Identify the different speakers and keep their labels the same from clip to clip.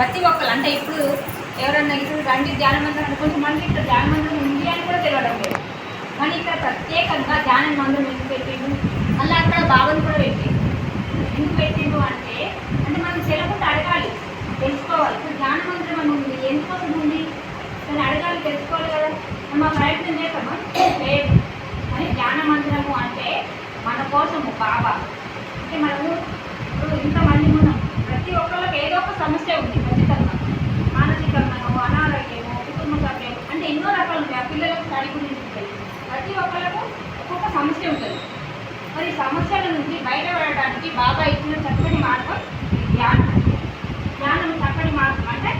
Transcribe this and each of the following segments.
Speaker 1: ప్రతి ఒక్కరు అంటే ఇప్పుడు ఎవరన్నా ఇప్పుడు రండి ధ్యాన మందిరం అంటే కొంచెం ఇక్కడ ధ్యాన మందిరం ఉంది అని కూడా తెలియడం లేదు. కానీ ఇక్కడ ప్రత్యేకంగా ధ్యాన మందిరం ఎందుకు పెట్టిండు మళ్ళీ అక్కడ బాబుని కూడా పెట్టిండు ఎందుకు పెట్టిండు అంటే అంటే మనం చెల్లకుండా అడగాలి తెలుసుకోవాలి. ఇప్పుడు ధ్యాన మందిరం అని ఉంది ఎందుకోసం ఉంది? దాన్ని అడగాలి తెలుసుకోవాలి కదా. మనం ప్రయత్నం చేస్తామా లేదు. అని ధ్యాన మందిరము అంటే మన కోసము బాబా. అంటే మనము ఇప్పుడు ఇంతమంది ఉన్నాం. ప్రతి ఒక్కళ్ళకి ఏదో ఒక సమస్య ఉంది. పిల్లలకు స్టడీ గురించి ప్రతి ఒక్కళ్ళకు ఒక్కొక్క సమస్య ఉంటుంది. మరి సమస్యల నుంచి బయటపడడానికి బాబా ఇచ్చిన చక్కని మార్గం ధ్యానం. ధ్యానం చక్కని మార్గం అంటే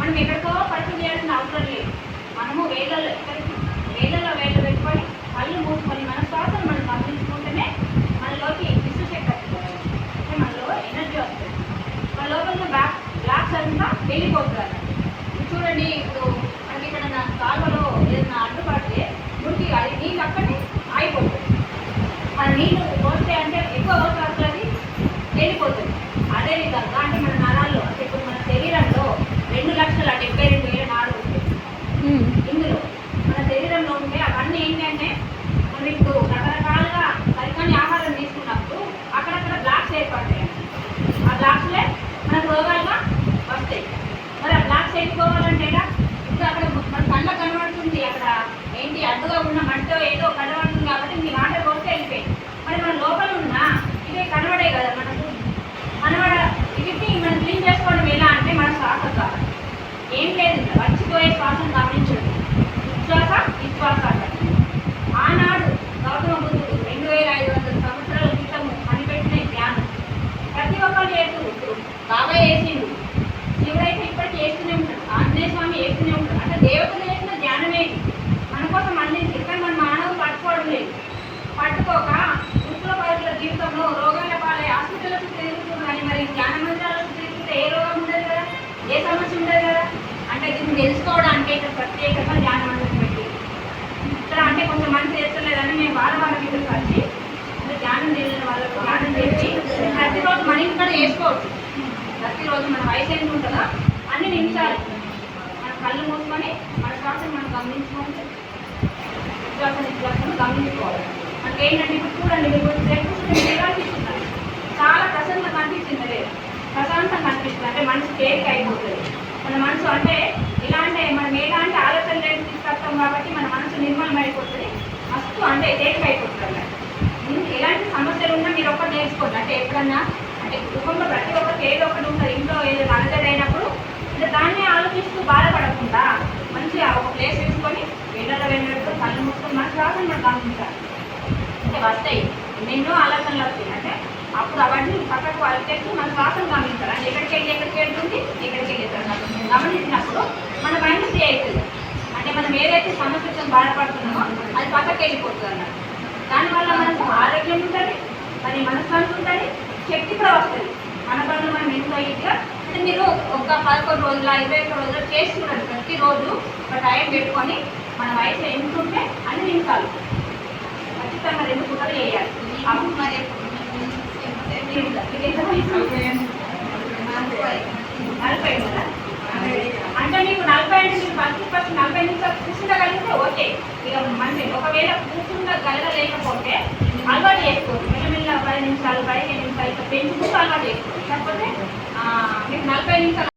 Speaker 1: మనం ఎక్కడికో పరిచయం చేయాల్సిన అవసరం లేదు. మనము వేలలో ఎక్కడికి వేలలో వేలు పెట్టుకొని కళ్ళు మూసుకొని మన శ్వాసను మనం గమనించుకుంటేనే మనలోకి విశ్వశక్తి వస్తుంది. అంటే మనలో ఎనర్జీ వస్తుంది. మన లోపల బ్లాక్ బ్లాక్ బ్లాక్స్ అంతా వెళ్ళిపోతుంది చూడండి ఇప్పుడు మనకి ఇక్కడ కాలువలో നാട്ടിൽ అడ్డుగా ఉన్న మట్టితో ఏదో కనబడుతుంది కాబట్టి మీ వాటర్ పోస్తే వెళ్ళిపోయింది మరి మన లోపల ఉన్న ఇవి కనబడే కదా మనకు. కనబడ వీటిని మనం క్లీన్ చేసుకోవడం ఎలా అంటే మన శ్వాస ద్వారా. ఏం లేదు మర్చిపోయే వచ్చిపోయే శ్వాసను గమనించడం. విశ్వాస విశ్వాస తెలుసుకోవడానికి ఇక్కడ ప్రత్యేకంగా ధ్యానం పెట్టి. ఇక్కడ అంటే కొంచెం మంది చేస్తలేదని మేము వాళ్ళ వారం ఇక్కడికి వచ్చి అంటే ధ్యానం తెలియని వాళ్ళకు ధ్యానం చేసి ప్రతిరోజు మన ఇంట్లో చేసుకోవచ్చు. ప్రతిరోజు మన వయసు ఎంత ఉంటుందో అన్ని నిమిషాలు మన కళ్ళు మూసుకొని మన శ్వాసను మనం గమనించుకోవచ్చు. విశ్వాస విశ్వాసం గమనించుకోవాలి. మనకి ఏంటంటే ఇప్పుడు చూడండి మీరు శ్రీకృష్ణుడు చాలా ప్రశాంతంగా అనిపించింది లేదు. ప్రశాంతంగా కనిపిస్తుంది అంటే మనసు తేలిక అయిపోతుంది. మన మనసు అంటే ఎలా అంటే మనం ఎలాంటి ఆలోచన లేదు తీసుకొస్తాం కాబట్టి మన మనసు నిర్మలమైపోతుంది. మస్తు అంటే తేలిక అయిపోతుంది అన్నమాట ఎలాంటి సమస్యలు ఉన్నా మీరు ఒక్కటి నేర్చుకోండి. అంటే ఎప్పుడన్నా అంటే కుటుంబంలో ప్రతి ఒక్కరికి ఏదో ఒకటి ఉంటుంది. ఇంట్లో ఏదో అలజడి అయినప్పుడు అంటే దాన్ని ఆలోచిస్తూ బాధపడకుండా మంచిగా ఒక ప్లేస్ తీసుకొని వెళ్ళలో వెళ్ళడంతో కళ్ళు మూసుకొని మన శ్వాసను మనం గమనించాలి అంటే వస్తాయి. ఎన్నెన్నో ఆలోచనలు వస్తాయి. అంటే అప్పుడు అవన్నీ పక్కకు వాళ్ళకేసి మన శ్వాసం గమనించాలి అంటే ఎక్కడికి వెళ్ళి ఎక్కడికి వెళ్తుంది ఎక్కడికి వెళ్ళి గమనించినప్పుడు మన మైండ్ ఫ్రీ అవుతుంది. మనం ఏదైతే సమస్యతో బాధపడుతున్నామో అది పక్కకి వెళ్ళిపోతుంది. అన్నమాట దానివల్ల మనకు ఆరోగ్యం ఉంటుంది మరి మనశ్శాంతి ఉంటుంది శక్తి కూడా వస్తుంది మన పనులు మనం ఎంతో ఇదిగా అంటే మీరు ఒక పదకొండు రోజుల ఇరవై ఒక్క రోజులు చేసి చూడండి ప్రతిరోజు ఒక టైం పెట్టుకొని మన వయసు ఎంత ఉంటే అన్ని నిమిషాలు. ఖచ్చితంగా రెండు పూటలు చేయాలి. అప్పుడు మరి వయసు? నలభై కదా అంటే మీకు నలభై అంటే మీరు ఫస్ట్ ఫస్ట్ నలభై నిమిషాలు కూర్చుండగలిగితే మంది ఒకవేళ మంచి ఒకవేళ కూర్చుండగలగలేకపోతే అలవాటు చేసుకోండి మెల్లమెల్ల పది నిమిషాలు పదిహేను నిమిషాలు ఇట్లా పెంచుకుంటూ అలవాటు చేసుకోండి. కాకపోతే మీకు నలభై నిమిషాలు